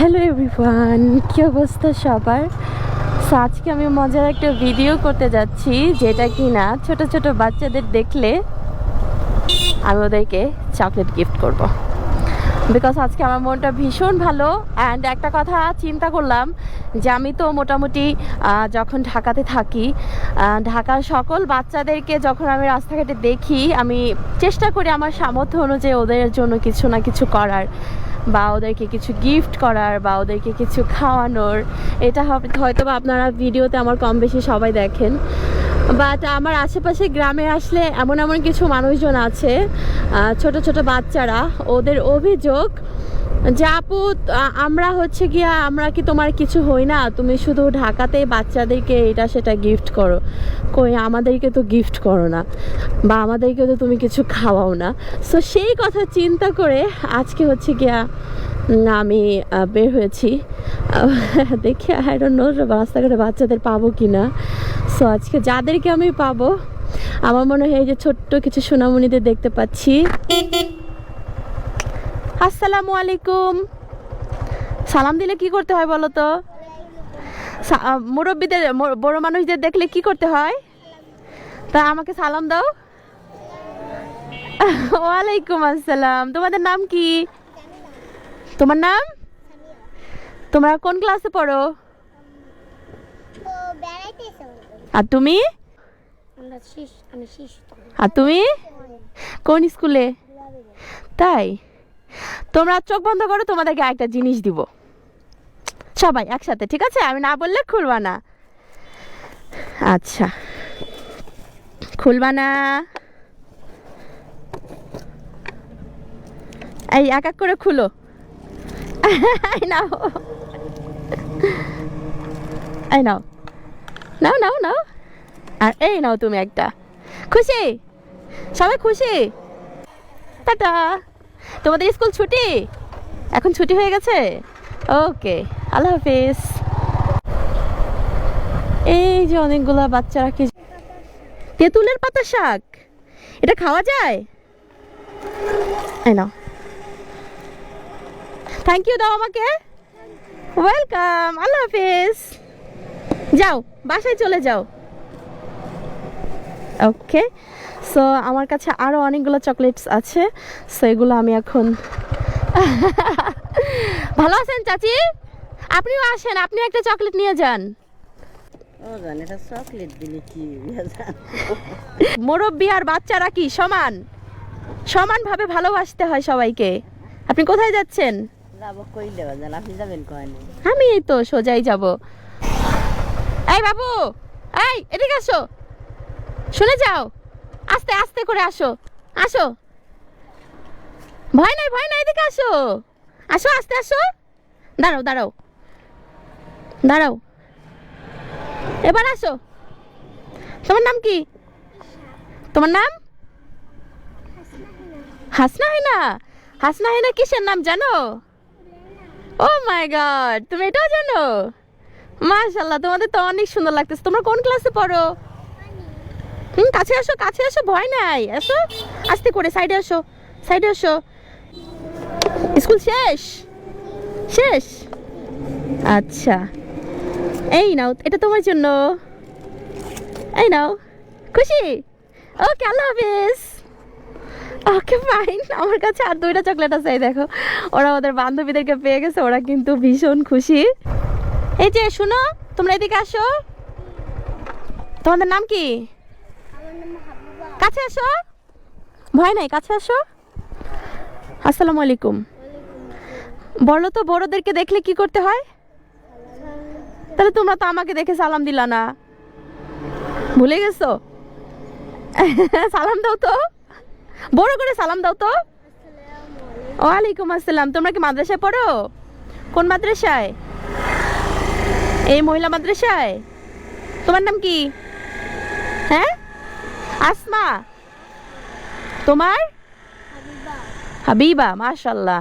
Hello everyone কী অবস্থা সবার? So, আজকে আমি মজার একটা ভিডিও করতে যাচ্ছি যেটা কি না ছোট ছোট বাচ্চাদের দেখলে আমি ওদেরকে চকলেট গিফট করব। বিকজ আজকে আমার মনটা ভীষণ ভালো অ্যান্ড একটা কথা চিন্তা করলাম যে আমি তো মোটামুটি যখন ঢাকাতে থাকি ঢাকার সকল বাচ্চাদেরকে যখন আমি রাস্তাঘাটে দেখি আমি চেষ্টা করি আমার সামর্থ্য অনুযায়ী ওদের জন্য কিছু না কিছু করার। বা ওদেরকে কিছু গিফট করার বা ওদেরকে কিছু খাওয়ানোর, এটা হয়তো বা আপনারা ভিডিওতে আমার কম বেশি সবাই দেখেন। বাট আমার আশেপাশে গ্রামে আসলে এমন এমন কিছু মানুষজন আছে ছোট ছোট বাচ্চারা। ওদের অভিযোগ যে, আপু আমরা হচ্ছে গিয়া, আমরা কি তোমার কিছু হই না? তুমি শুধু ঢাকাতে বাচ্চাদেরকে এটা সেটা গিফট করো। কই, আমাদেরকে তো গিফট করো না। বা আমাদেরকে তো তুমি কিছু খাওয়াও না। সো সেই কথা চিন্তা করে আজকে হচ্ছে গিয়া আমি বের হয়েছি। দেখি আই ডোন্ট নো রাস্তাঘাটে বাচ্চাদের পাবো কি না সো আজকে যাদেরকে আমি পাবো, আমার মনে হয় যে ছোট্ট কিছু সোনামণিদের দেখতে পাচ্ছি। আসসালামু আলাইকুম। সালাম দিলে কি করতে হয় বলো তো? মুরব্বিদের বড় মানুষদের দেখলে কি করতে হয়? তা আমাকে সালাম দাও। ওয়ালাইকুম আসসালাম। তোমাদের নাম কি? তোমার নাম? তোমরা কোন ক্লাসে পড়ো? আর তুমি? আর তুমি? কোন স্কুলে? তাই? তোমরা চোখ বন্ধ করো তোমাদেরকে একটা জিনিস দিব। সবাই একসাথে ঠিক আছে? আমি না বললে খুলবা না। আচ্ছা। খুলবা না। এই এক এক করে খুলো। এই নাও। এই নাও। নাও নাও নাও। আর এই নাও তুমি একটা। খুশি? সবাই খুশি? টাটা। তোমাদের স্কুল ছুটি? এখন ছুটি হয়ে গেছে? ওকে, আল্লাহ হাফিজ। এই যে অনেকগুলা বাচ্চারা কি তেঁতুলের পাতা শাক। এটা খাওয়া যায়? নাও। থ্যাংক ইউ দাও আমাকে। ওয়েলকাম আল্লাহ হাফিজ। যাও বাসায় চলে যাও। ওকে সো আমার কাছে আরও অনেকগুলো চকলেটস আছে সো এগুলো আমি এখন ভালো আছেন চাচি? আপনিও আসেন আপনিও একটা চকলেট নিয়ে যান। মুরব্বী আর বাচ্চারা কি সমান? সমানভাবে ভালোবাসতে হয় সবাইকে। আপনি কোথায় যাচ্ছেন? আমি এই তো সোজাই যাব। এই বাবু, এই, এদিকে আসো। শুনে যাও। আস্তে আস্তে করে আসো। আসো। ভয় নাই ভয় নাই, এদিকে আসো। আসো, আস্তে, আসো। দাঁড়াও দাঁড়াও। দাঁড়াও। এবার আসো। তোমার নাম কি? তোমার নাম? হাসনা হেনা হাসনা হেনা কিসের নাম জানো? ও মাই গড তুমি এটাও জানো? মাশাল্লাহ তোমাদের তো অনেক সুন্দর লাগতেছে। তোমরা কোন ক্লাসে পড়ো? হুম, কাছে আসো কাছে আসো, ভয় নাই। আসো, আস্তে করে সাইডে আসো সাইডে আসো। স্কুল শেষ? শেষ? আচ্ছা। এই নাও, এটা তোমার জন্য। এই নাও, খুশি? ওকে, আল্লাহ হাফিজ। ওকে ফাইন আমার কাছে আর দুইটা চকলেট আছে দেখো। ওরা ওদের বান্ধবীদেরকে পেয়ে গেছে, ওরা কিন্তু ভীষণ খুশি। এই যে, শুনো, তোমরা এদিকে আসো। তোমাদের নাম কি? কাছে আসো। ভয় নাই, কাছে আসো। আসসালামু আলাইকুম। বলো তো, বড়দেরকে দেখলে কি করতে হয়? তাহলে তোমরা তো আমাকে দেখে সালাম দিলা না। ভুলে গেছো? সালাম দাও তো। বড় করে সালাম দাও তো। ওয়ালাইকুম আসসালাম। তোমরা কি মাদ্রাসায় পড়ো? কোন মাদ্রাসায়? এই মহিলা মাদ্রাসায়? তোমার নাম কি? হ্যাঁ? আসমা। তোমার? হাবিবা। মাশাল্লাহ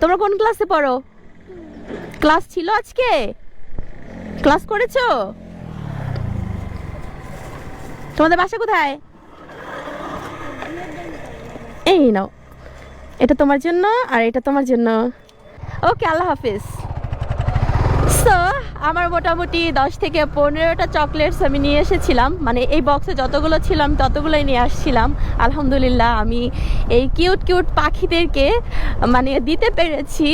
তোমরা কোন ক্লাসে পড়ো? ক্লাস ছিল আজকে? ক্লাস করেছ? তোমাদের বাসা কোথায়? এই নাও। এটা তোমার জন্য আর এটা তোমার জন্য। ওকে, আল্লাহ হাফিজ। সো আমার মোটামুটি দশ থেকে পনেরোটা চকলেটস আমি নিয়ে এসেছিলাম। মানে এই বক্সে যতগুলো ছিল আমি ততগুলোই নিয়ে আসছিলাম। আলহামদুলিল্লাহ আমি এই কিউট কিউট পাখিদেরকে মানে দিতে পেরেছি।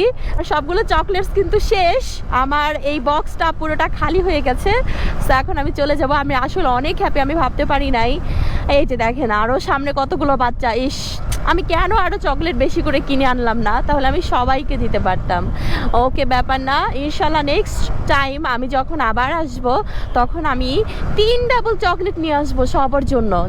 সবগুলো চকলেটস কিন্তু শেষ। আমার এই বক্সটা পুরোটা খালি হয়ে গেছে। সো এখন আমি চলে যাব। আমি আসলে অনেক হ্যাপি আমি ভাবতে পারি নাই। এই যে দেখেন আরও সামনে কতগুলো বাচ্চা। ইস আমি কেন আরও চকলেট বেশি করে কিনে আনলাম না? তাহলে আমি সবাইকে দিতে পারতাম। ওকে, ব্যাপার না। ইনশাল্লাহ নেক্সট টাইম আমি যখন আবার আসব, তখন আমি তিন ডাবল চকলেট নিয়ে আসব সবার জন্য।